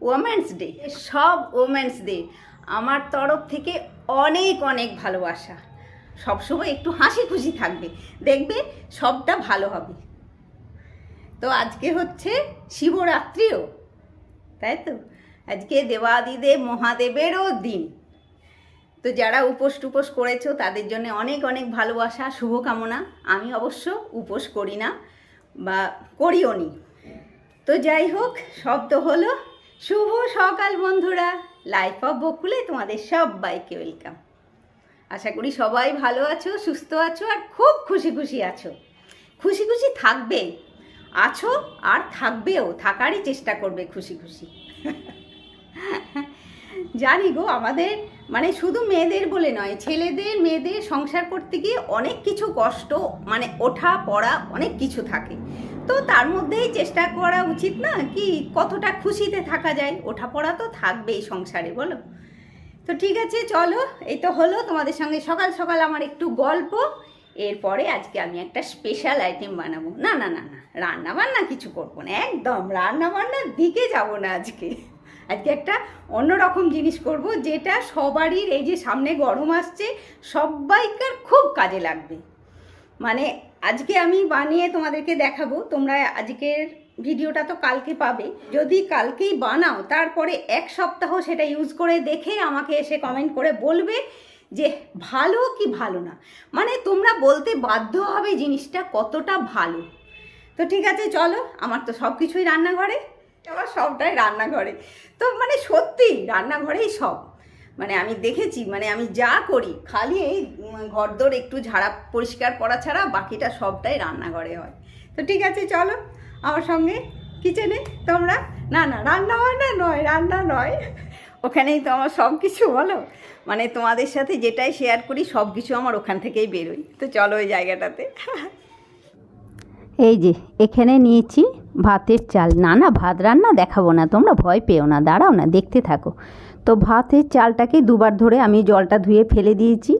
Women's day সব women's day আমার তরফ থেকে অনেক অনেক ভালোবাসা। সবসময় একটু হাসি খুশি থাকবে। দেখবে সবটা ভালো হবে। তো আজকে হচ্ছে শিবরাত্রিও, তাই তো? আজকে দেবাদিদেব মহাদেবেরও দিন। তো যারা উপোস টুপোস করেছ, তাদের জন্য অনেক অনেক ভালোবাসা, শুভকামনা। আমি অবশ্য উপোস করি না বা করিও নি। তো যাই হোক, শব্দ হলো শুভ সকাল বন্ধুরা। লাইফ অফ বকুলে তোমাদের সবাইকে ওয়েলকাম আশা করি সবাই ভালো আছো, সুস্থ আছো, আর খুব খুশি খুশি আছো। খুশি খুশি থাকবে। আছো আর থাকবেও, থাকারই চেষ্টা করবে খুশি খুশি। জানি গো, আমাদের মানে শুধু মেয়েদের বলে নয়, ছেলেদের, মেয়েদের সংসার করতে গিয়ে অনেক কিছু কষ্ট মানে ওঠা পড়া অনেক কিছু থাকে। তো তার মধ্যেই চেষ্টা করা উচিত না কি কতটা খুশিতে থাকা যায়। ওঠা পড়া তো থাকবেই সংসারে, বলো? তো ঠিক আছে, চলো, এই তো হলো তোমাদের সঙ্গে সকাল সকাল আমার একটু গল্প। এরপরে আজকে আমি একটা স্পেশাল আইটেম বানাবো। না না না না রান্না বান্না কিছু করব না, একদম রান্না বান্নার দিকে যাব না আজকে। আজকে একটা অন্যরকম জিনিস করব, যেটা সবারই এই যে সামনে গরম আসছে, সবাইকার খুব কাজে লাগবে। মানে আজকে আমি বানিয়ে তোমাদেরকে দেখাবো, তোমরা আজকের ভিডিওটা তো কালকে পাবে। যদি কালকেই বানাও, তারপরে এক সপ্তাহ সেটা ইউজ করে দেখে আমাকে এসে কমেন্ট করে বলবে যে ভালো কি ভালো না। মানে তোমরা বলতে বাধ্য হবে জিনিসটা কতটা ভালো। তো ঠিক আছে, চলো, আমার তো সব কিছুই রান্নাঘরে, আমার সবটাই রান্নাঘরে। তো মানে সত্যি, রান্নাঘরেই সব। মানে আমি দেখেছি মানে আমি যা করি, খালি এই ঘরদোর একটু ঝাড়া পরিষ্কার করা ছাড়া বাকিটা সবটাই রান্নাঘরে হয়। তো ঠিক আছে, চলো আমার সঙ্গে কিচেনে তোমরা, না না, রান্না বান্না নয়, রান্না নয়। ওখানেই তো আমার সব কিছু, বলো? মানে তোমাদের সাথে যেটাই শেয়ার করি, সব কিছু আমার ওখান থেকেই বেরোই তো চলো ওই জায়গাটাতে। এই যে, এখানে নিয়েছি ভাতের চাল। না না, ভাত রান্না দেখাবো না, তোমরা ভয় পেও না, দাঁড়াও না, দেখতে থাকো। তো ভাতের চালটাকে দুবার ধরে আমি জলটা ধুয়ে ফেলে দিয়েছি।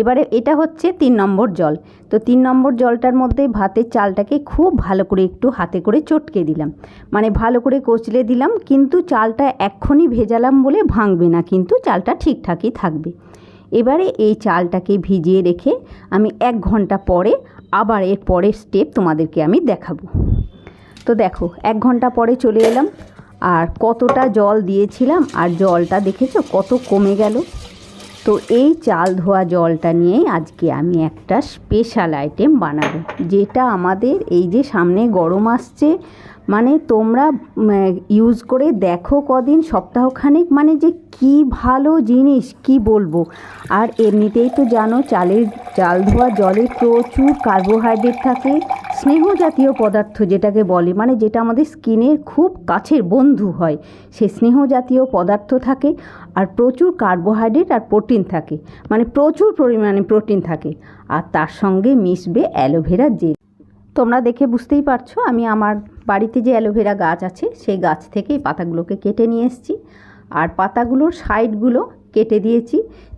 এবারে এটা হচ্ছে তিন নম্বর জল। তো তিন নম্বর জলটার মধ্যে ভাতের চালটাকে খুব ভালো করে একটু হাতে করে চটকে দিলাম। মানে ভালো করে কচলে দিলাম, কিন্তু চালটা এক্ষুনি ভেজালাম বলে ভাঙবে না, কিন্তু চালটা ঠিকঠাকই থাকবে। এবারে এই চালটাকে ভিজিয়ে রেখে আমি এক ঘণ্টা পরে আবার এর পরের স্টেপ তোমাদেরকে আমি দেখাবো। তো দেখো, এক ঘণ্টা পরে চলে এলাম। আর কতটা জল দিয়েছিলাম আর জলটা দেখেছ কত কমে গেল? তো এই চাল ধোয়া জলটা নিয়েই আজকে আমি একটা স্পেশাল আইটেম বানাবো, যেটা আমাদের এই যে সামনে গরম আসছে মানে তোমরা ইউজ করে দেখো কদিন, সপ্তাহখানেক মানে যে কি ভালো জিনিস, কি বলব? আর এমনিতেই তো জানো, চালের, চাল ধোয়া জলে প্রচুর কার্বোহাইড্রেট থাকে স্নেহ জাতীয় পদার্থ যেটাকে বলে মানে যেটা আমাদের স্কিনের খুব কাছের বন্ধু হয়। সে স্নেহ জাতীয় পদার্থ থাকে আর প্রচুর কার্বোহাইড্রেট আর প্রোটিন থাকে। মানে প্রচুর পরিমাণে প্রোটিন থাকে। আর তার সঙ্গে মিশবে অ্যালোভেরা জেল। তোমরা দেখে বুঝতেই পারছ, আমি আমার বাড়িতে যে অ্যালোভেরা গাছ আছে, সেই গাছ থেকে পাতাগুলোকে কেটে নিয়ে এসেছি। আর পাতাগুলোর সাইডগুলো কেটে দিয়েছি।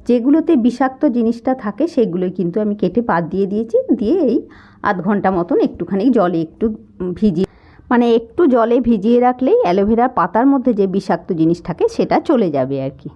যেগুলোতে বিষাক্ত জিনিসটা থাকে, সেগুলোই কিন্তু আমি কেটে বাদ দিয়ে দিয়েছি। দিয়ে এই আধ ঘণ্টা মতন একটুখানি জলে একটু ভিজিয়ে মানে একটু জলে ভিজিয়ে রাখলেই অ্যালোভেরার পাতার মধ্যে যে বিষাক্ত জিনিস থাকে সেটা চলে যাবে আর কি।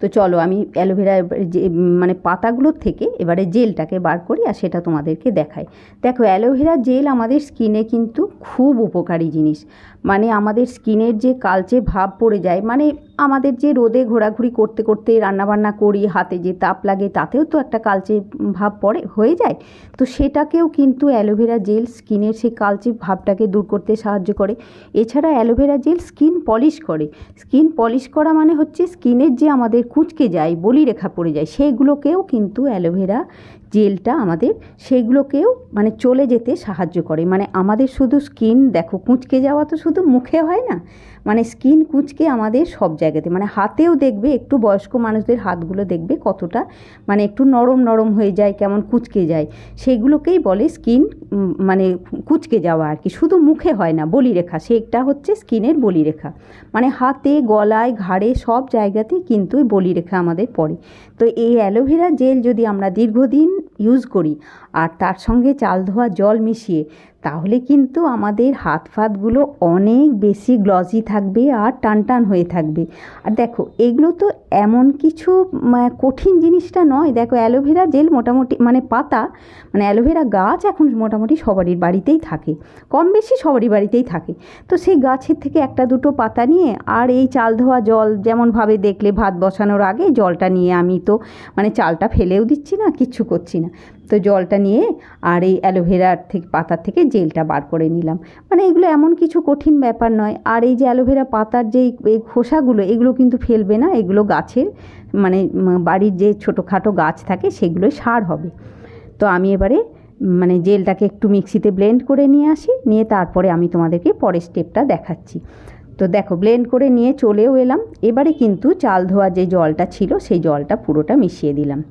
তো চলো আমি অ্যালোভেরা যে মানে পাতাগুলোর থেকে এবারে জেলটাকে বার করি আর সেটা তোমাদেরকে দেখাই। দেখো, অ্যালোভেরা জেল আমাদের স্কিনে কিন্তু খুব উপকারী জিনিস। মানে আমাদের স্কিনের যে কালচে ভাব পড়ে যায় মানে আমাদের যে রোদে ঘোরাঘুরি করতে করতে রান্নাবান্না করি, হাতে যে তাপ লাগে তাতেও তো একটা কালচে ভাব পড়ে, হয়ে যায়। তো সেটাকেও কিন্তু অ্যালোভেরা জেল স্কিনের সেই কালচে ভাবটাকে দূর করতে সাহায্য করে। এছাড়া aloe vera gel skin polish করে। স্কিন পলিশ করা মানে হচ্ছে স্কিনের যে আমাদের কুচকে যায় বলি রেখা পড়ে যায় সেইগুলোকেও কিন্তু অ্যালোভেরা জেলটা আমাদের সেগুলোকেও মানে চলে যেতে সাহায্য করে। মানে আমাদের শুধু স্কিন দেখো কুঁচকে যাওয়া তো শুধু মুখে হয় না মানে স্কিন কুঁচকে আমাদের সব জায়গাতে। মানে হাতেও দেখবে, একটু বয়স্ক মানুষদের হাতগুলো দেখবে কতটা মানে একটু নরম নরম হয়ে যায়, কেমন কুঁচকে যায়। সেগুলোকেই বলে স্কিন মানে কুঁচকে যাওয়া আর কি। শুধু মুখে হয় না, বলিরেখা সেটা হচ্ছে স্কিনের বলিরেখা। মানে হাতে, গলায়, ঘাড়ে সব জায়গাতেই কিন্তু বলিরেখা আমাদের পড়ে। তো এই অ্যালোভেরা জেল যদি আমরা দীর্ঘদিন ইউজ করি। আর তার সঙ্গে চাল ধোয়া জল মিশিয়ে তাহলে কিন্তু আমাদের হাত ফাতগুলো অনেক বেশি গ্লজি থাকবে আর টান টান হয়ে থাকবে। আর দেখো, এগুলো তো এমন কিছু কঠিন জিনিসটা নয়। দেখো, অ্যালোভেরা জেল মোটামুটি মানে পাতা মানে অ্যালোভেরা গাছ এখন মোটামুটি সবারই বাড়িতেই থাকে। কম বেশি সবারই বাড়িতেই থাকে। তো সেই গাছের থেকে একটা দুটো পাতা নিয়ে আর এই চাল ধোয়া জল যেমনভাবে দেখলে ভাত বসানোর আগে জলটা নিয়ে আমি তো মানে চালটা ফেলেও দিচ্ছি না, কিচ্ছু করছি না। তো জলটা নিয়ে আর এই অ্যালোভেরার থেকে, পাতার থেকে জেলটা বার করে নিলাম। মানে এগুলো এমন কিছু কঠিন ব্যাপার নয়। আর এই যে অ্যালোভেরা পাতার যে এই- খোসাগুলো, এগুলো কিন্তু ফেলবে না। এগুলো গাছের মানে বাড়ির যে ছোটোখাটো গাছ থাকে সেগুলোই সার হবে। তো আমি এবারে মানে জেলটাকে একটু মিক্সিতে ব্লেন্ড করে নিয়ে আসি। নিয়ে তারপরে আমি তোমাদেরকে পরের স্টেপটা দেখাচ্ছি। তো দেখো, ব্লেন্ড করে নিয়ে চলেও এলাম। এবারে কিন্তু চাল ধোয়া যে জলটা ছিল, সেই জলটা পুরোটা মিশিয়ে দিলাম।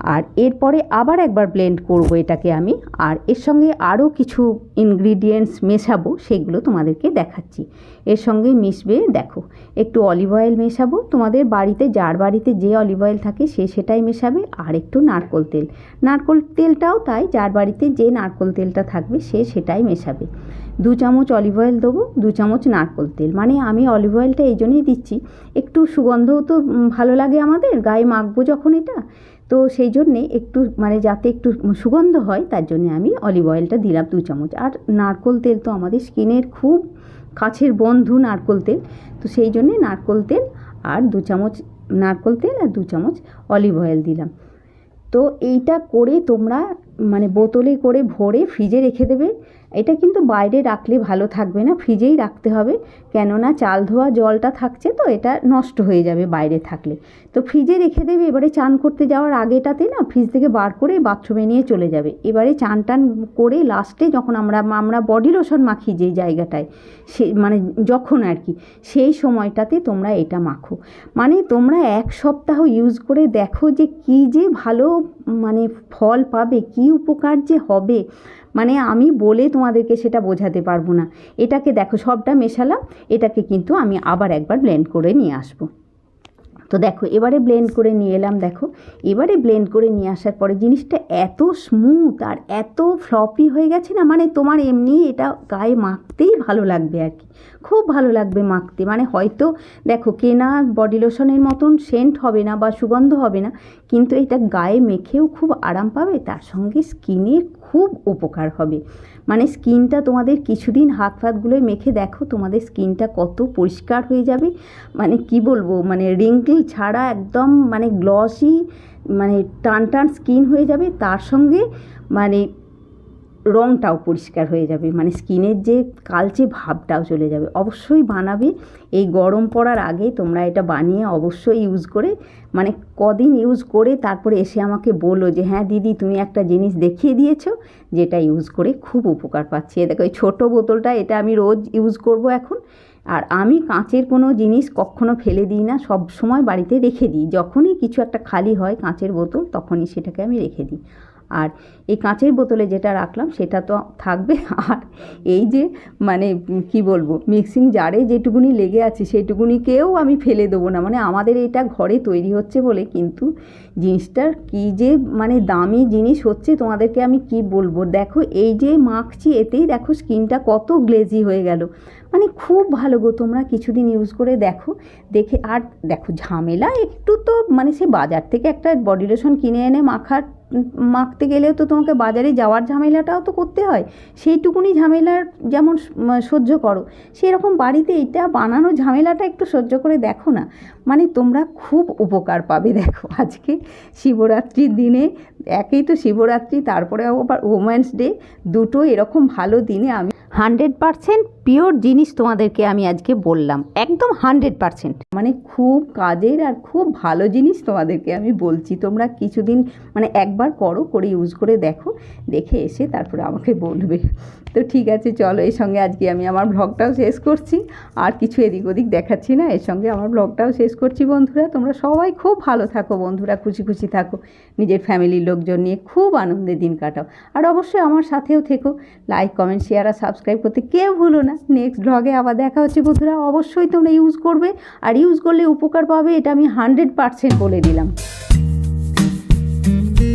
আর এরপরে আবার একবার ব্লেন্ড করব এটাকে আমি। আর এর সঙ্গে আরও কিছু ইনগ্রিডিয়েন্টস মেশাবো, সেগুলো তোমাদেরকে দেখাচ্ছি। এর সঙ্গে মিশবে, দেখো, একটু অলিভ অয়েল মেশাবো। তোমাদের বাড়িতে, যার বাড়িতে যে অলিভ অয়েল থাকে, সে সেটাই মেশাবে। আর একটু নারকোল তেল। নারকোল তেলটাও তাই, যার বাড়িতে যে নারকোল তেলটা থাকবে, সে সেটাই মেশাবে। দু চামচ অলিভ অয়েল দেবো, দু চামচ নারকোল তেল। মানে আমি অলিভ অয়েলটা এই জন্যই দিচ্ছি। একটু সুগন্ধও তো ভালো লাগে আমাদের, গায়ে মাখবো যখন এটা। তো সেই জন্যে একটু মানে যাতে একটু সুগন্ধ হয়, তার জন্য আমি অলিভ অয়েলটা দিলাম দু চামচ। আর নারকোল তেল তো আমাদের স্কিনের খুব কাছের বন্ধু নারকোল তেল, তো সেই জন্যে নারকোল তেল আর দু চামচ, নারকোল তেল আর দু চামচ অলিভ অয়েল দিলাম। তো এইটা করে তোমরা মানে বোতলে করে ভরে ফ্রিজে রেখে দেবে। এটা কিন্তু বাইরে রাখলে ভালো থাকবে না, ফ্রিজেই রাখতে হবে। কেননা চাল ধোয়া জলটা থাকছে তো, এটা নষ্ট হয়ে যাবে বাইরে থাকলে। তো ফ্রিজে রেখে দেবে, এবারে চান করতে যাওয়ার আগেটাতে না, ফ্রিজ থেকে বার করে বাথরুমে নিয়ে চলে যাবে। এবারে চান টান করে লাস্টে যখন আমরা আমরা বডি লোশন মাখি যেই জায়গাটায়, সে মানে যখন আর কি, সেই সময়টাতে তোমরা এটা মাখো। মানে তোমরা এক সপ্তাহ ইউজ করে দেখো যে কী যে ভালো মানে ফল পাবে, কী উপকার যে হবে মানে আমি বলে তোমাদেরকে সেটা বোঝাতে পারব না। এটাকে দেখো, সবটা মেশালাম, এটাকে কিন্তু আমি আবার একবার ব্লেন্ড করে নিয়ে আসব। তো দেখো, এবারে ব্লেন্ড করে নিয়ে এলাম, দেখো। এবারে ব্লেন্ড করে নিয়ে আসার পরে জিনিসটা এত স্মুথ আর এত ফ্লপি হয়ে গেছে না মানে তোমার এমনি এটা গায়ে মাখতেই ভালো লাগবে আর কি। খুব ভালো লাগবে মাখতে। মানে হয়তো দেখো, কেনা বডি লোশনের মতন সেন্ট হবে না বা সুগন্ধ হবে না, কিন্তু এটা গায়ে মেখেও খুব আরাম পাবে, তার সঙ্গে স্কিনের খুব উপকার হবে। মানে স্কিনটা তোমাদের কিছুদিন হাত ফাতগুলোয় মেখে দেখো, তোমাদের স্কিনটা কত পরিষ্কার হয়ে যাবে। মানে কি বলব মানে রিঙ্কেল ছাড়া একদম মানে গ্লসি মানে টান টান স্কিন হয়ে যাবে, তার সঙ্গে মানে রঙটাও পরিষ্কার হয়ে যাবে মানে স্কিনের যে কালচে ভাবটাও চলে যাবে। অবশ্যই বানাবে। এই গরম পড়ার আগে তোমরা এটা বানিয়ে অবশ্যই ইউজ করে মানে কদিন ইউজ করে তারপরে এসে আমাকে বলো যে হ্যাঁ দিদি, তুমি একটা জিনিস দেখিয়ে দিয়েছ যেটা ইউজ করে খুব উপকার পাচ্ছি। দেখো, এই ছোটো বোতলটা, এটা আমি রোজ ইউজ করব এখন। আর আমি কাঁচের কোনো জিনিস কখনো ফেলে দিই না, সব সময় বাড়িতে রেখে দিই। যখনই কিছু একটা খালি হয় কাঁচের বোতল, তখনই সেটাকে আমি রেখে দিই। আর এই কাঁচের বোতলে যেটা রাখলাম সেটা তো থাকবে। আর এই যে মানে কি বলব মিক্সিং জারে যেটুকুনি লেগে আছে সেইটুকুনিকেও আমি ফেলে দেবো না। মানে আমাদের এটা ঘরে তৈরি হচ্ছে বলে কিন্তু জিনিসটার কি যে মানে দামি জিনিস হচ্ছে তোমাদেরকে আমি কি বলব? দেখো এই যে মাখছি এতেই দেখো স্কিনটা কত গ্লেজি হয়ে গেল। মানে খুব ভালো গো, তোমরা কিছুদিন ইউজ করে দেখো, দেখে আর দেখো ঝামেলা একটু তো মানে সে বাজার থেকে একটা বডি লোশন কিনে এনে মাখার মাখতে গেলেও তো তোমাকে বাজারে যাওয়ার ঝামেলাটাও তো করতে হয়। সেইটুকুনি ঝামেলার যেমন সহ্য করো। সেরকম বাড়িতে এটা বানানো ঝামেলাটা একটু সহ্য করে দেখো না। মানে তোমরা খুব উপকার পাবে, দেখো আজকে শিবরাত্রির দিনে। একেই তো শিবরাত্রি তারপরে আবার ওমেন্স ডে দুটো এরকম ভালো দিনে আমি হান্ড্রেড পারসেন্ট পিওর জিনিস তোমাদেরকে আমি আজকে বললাম। একদম হান্ড্রেড পারসেন্ট। মানে খুব কাজের আর খুব ভালো জিনিস তোমাদেরকে আমি বলছি। তোমরা কিছুদিন মানে একবার করো, করে ইউজ করে দেখো, দেখে এসে তারপরে আমাকে বলবে। তো ঠিক আছে, চলো এর সঙ্গে আজকে আমি আমার ব্লগটাও শেষ করছি। আর কিছু এদিক ওদিক দেখাচ্ছি না, এর সঙ্গে আমার ব্লগটাও শেষ করছি বন্ধুরা। তোমরা সবাই খুব ভালো থাকো বন্ধুরা, খুশি খুশি থাকো। নিজের ফ্যামিলির লোকজন নিয়ে খুব আনন্দে দিন কাটাও। আর অবশ্যই আমার সাথেও থেকো। লাইক কমেন্ট শেয়ার আর সাবস্ক্রাইব করতে কেউ ভুলো না। নেক্সট ব্লগে আবার দেখা হচ্ছে বন্ধুরা। অবশ্যই তোমরা ইউজ করবে। আর ইউজ করলে উপকার পাবে, এটা আমি হান্ড্রেড পারসেন্ট বলে দিলাম।